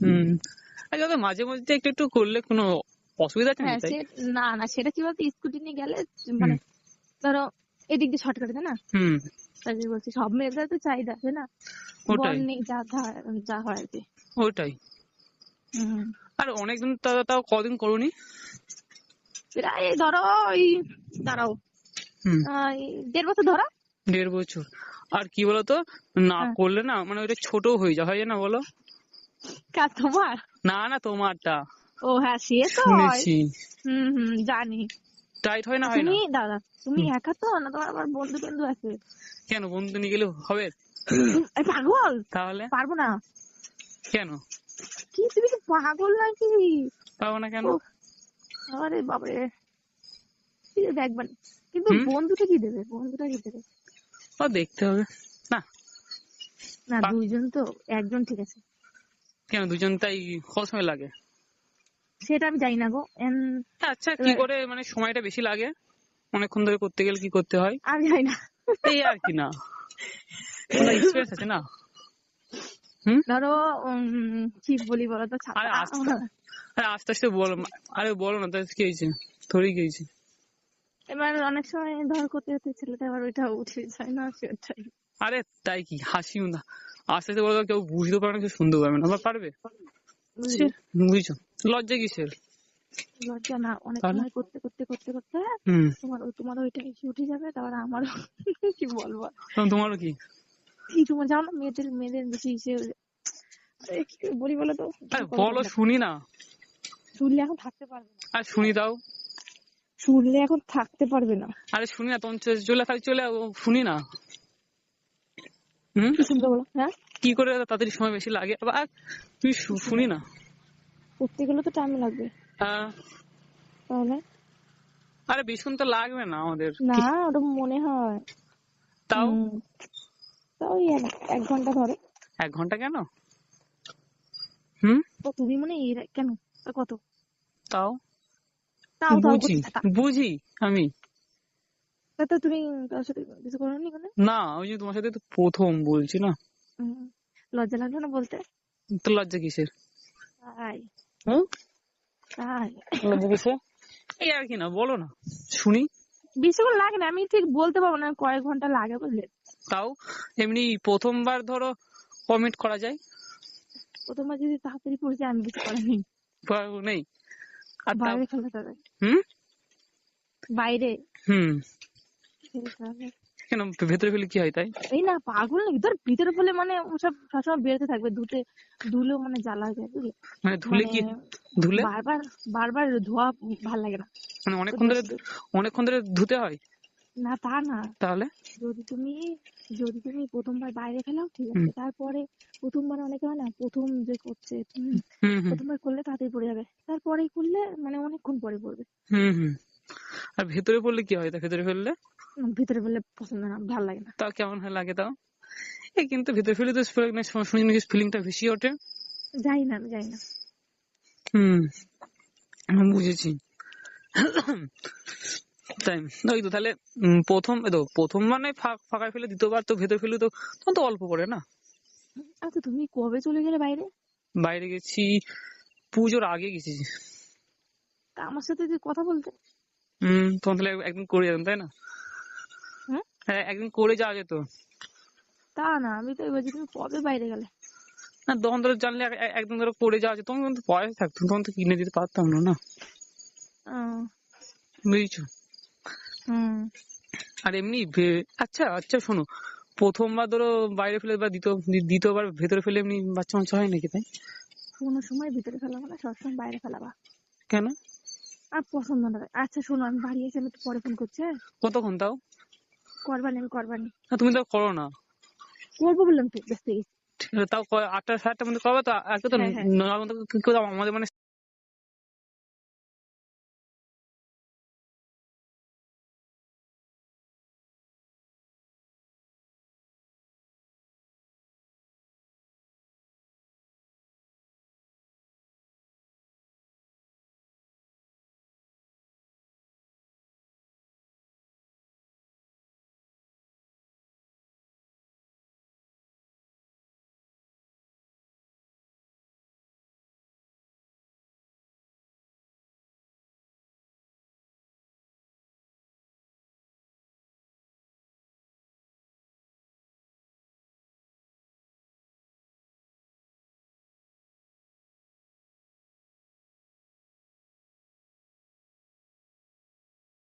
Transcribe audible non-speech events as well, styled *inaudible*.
হুম। আচ্ছা তো মাঝে মধ্যে একটু একটু করলে কোনো অসুবিধা আছে হ্যাঁ না না সেটা কি বলতো স্কুটি নিয়ে গেলে মানে ধরো এদিক দিয়ে শর্টকাটে তাই না? হুম। তাই বলছি সব মেয়েদের তো চাহিদা আছে না? ওটাই। নেই যা যা হয় আর কি। ওটাই। আর অনেকদিন তাও তাও কদিন করুনি? প্রায় ধরো ওই দাঁড়াও। দেড় বছর ধরো। দেড় বছর। আর কি বলতো না হ্যাঁ। করলে না মানে ওইটা ছোট হয়ে যায় হয় না বলো? কাজ তোমার? না না তোমারটা। ও হ্যাঁ সে তো হয়। হুম হুম জানি। টাইট হয় না হয় না? তুমি দাদা তুমি একা তো? না তোমার আবার বন্ধু বন্ধু আছে? কেন বন্ধু নিয়ে গেলে হবে? পাগল? তাহলে? পারব না। কেন? কি তুমি কি পাগল নাকি? পাবো না কেন? আরে বাবারে কি দেখবেন কিন্তু বন্ধুটা কি দেবে? বন্ধুটা কি দেবে? ও দেখতে হবে। না। না দুইজন তো একজন ঠিক আছে। কেন দুজন তাই কত সময় লাগে? সেটা আমি জানি না গো। আচ্ছা কি করে মানে সময়টা বেশি লাগে? অনেকক্ষণ ধরে করতে গেলে কি করতে হয়? আমি জানি না। এই আর কি না। এক্সপিরিয়েন্স আছে না? ধরো কি বলি বলো তো আরে আস্তে আরে আস্তে আস্তে বলো। আরে বলো না তাই কি হয়েছে? থরি কি হয়েছে? এবার অনেক সময় ধর করতে করতে ছেলেটা আবার ওইটা উঠে যায় না সেটাই। আরে তাই কি? হাসিও না। আস্তে আস্তে বলো কেউ বুঝতে পারবে না কেউ শুনতে পারবে না। আবার পারবে? বুঝছ। লজ্জা কিসের? লজ্জা না অনেক সময় করতে করতে করতে করতে তোমার তোমার ওইটা এসে উঠে যাবে তারপর আমারও *laughs* কি বলব? তোমারও কি? কি তোমার জানো না মেয়েদের মেয়েদের বেশি ইসে আরে কি বলি বলো তো? বলো শুনি না। শুনলে এখন থাকতে পারবে না। আর শুনি দাও। শুনলে এখন থাকতে পারবে না। আরে শুনি না তখন চলে- খালি চলে শুনি না। হুম? হ্যাঁ? কি করে তাড়াতাড়ি সময় বেশি লাগে? আবার আর তুই শুনি না। করতে গেলে তো টাইম লাগবে। হ্যাঁ। তাহলে? আরে বেশিক্ষণ তো লাগবে না আমাদের। না ওটা মনে হয়। তাও? তাও এই এক- এক ঘণ্টা ধরে। এক ঘণ্টা কেন? হুম? তো তুমি মনে এর- কেন? কত? তাও? তাও বুঝি বুঝি আমি। তা তো তুমি কারোর সাথে কিছু করোনি কোনো না ওই যে তোমার সাথে তো প্রথম বলছি না। লজ্জা লাগল না বলতে? তো লজ্জা কিসের? তাই। হুম? তাই। লজ্জা কিসের? এই আর কি না বলো না শুনি। বেশিক্ষণ লাগে না আমি ঠিক বলতে পারব না কয়েক ঘণ্টা লাগে বুঝলে। তাও এমনি প্রথমবার ধরো কমিট করা যায়। প্রথমবার যদি তাড়াতাড়ি পড়ে যায় আমি কিছু করার নেই। বা নেই। আর বাইরে ফেলাতে হবে হুম? বাইরে? হুম। কেন ভেতরে ফেলে কি হয় তাই? এই না পাগল নাকি? তোর ভিতরে ফেলে মানে ওসব সবসময় বেরোতে থাকবে ধুতে ধুলেও মানে জ্বালা হয়ে যায় বুঝলি? মানে ধুলে কি? মানে ধুলে? বারবার বারবার ধোয়া ভালো লাগে না। মানে অনেকক্ষণ ধরে অনেকক্ষণ ধরে ধুতে হয়? না তা না। তাহলে? যদি তুমি যদি তুমি প্রথমবার বাইরে ফেলাও ঠিক আছে তারপরে প্রথমবার অনেকে হয় না প্রথম যে করছে প্রথমবার করলে তাড়াতাড়ি পড়ে যাবে। তারপরে করলে মানে অনেকক্ষণ পরে পড়বে। হুম হুম। আর ভেতরে পড়লে কি হয় তা ভেতরে ফেললে? ভিতরে ফেললে পছন্দ না ভালো লাগে না। তাও কেমন হয় লাগে তাও? এই কিন্তু ভেতরে ফেলে তো শুনি নাকি ফিলিংটা বেশি ওঠে। যাই না যাই না। হুম আমি বুঝেছি। তাই ওই তো তাহলে প্রথম এই তো প্রথম মানে ফাঁক ফাঁকা ফেলে দ্বিতীয়বার তো ভেতর ফেলে তো তখন তো অল্প করে না? আচ্ছা তুমি কবে চলে গেলে বাইরে? বাইরে গেছি পুজোর আগে গেছি। তা আমার সাথে যে কথা বলতে? হম তখন তাহলে একদিন করে যেতাম তাই না? হ্যাঁ একদিন করে যাওয়া যেত। তা না আমি তো এবার তুমি কবে বাইরে গেলে? না তখন ধরো জানলে এক- এক- একদিন ধরো করে যাওয়া যেত তখন কিন্তু পয়সা থাকতো তখন তো কিনে দিতে পারতাম না না? বুঝছ? হুম। আর এমনি ভে- আচ্ছা আচ্ছা শোনো প্রথমবার ধরো বাইরে ফেলে বা দ্বিতীয় দ্বি- দ্বিতীয়বার ভেতরে ফেলে এমনি বাচ্চা মাচ্চা হয় নাকি তাই? কোনো সময় ভিতরে ফেলাবো না সবসময় বাইরে ফেলাবা কেন? আর পছন্দ না আচ্ছা শোনো আমি বাড়ি এসে আমি পরে ফোন করছি হ্যাঁ? কতক্ষণ তাও? করবানি আমি করবানি। তুমি তো করো না। করব বললাম তো ব্যস্ত গেছি। ঠিক আছে, তাও আটটা আটটা আটটার মধ্যে করবে তো? আজকে তো হ্যাঁ, হ্যাঁ। আমাদের মানে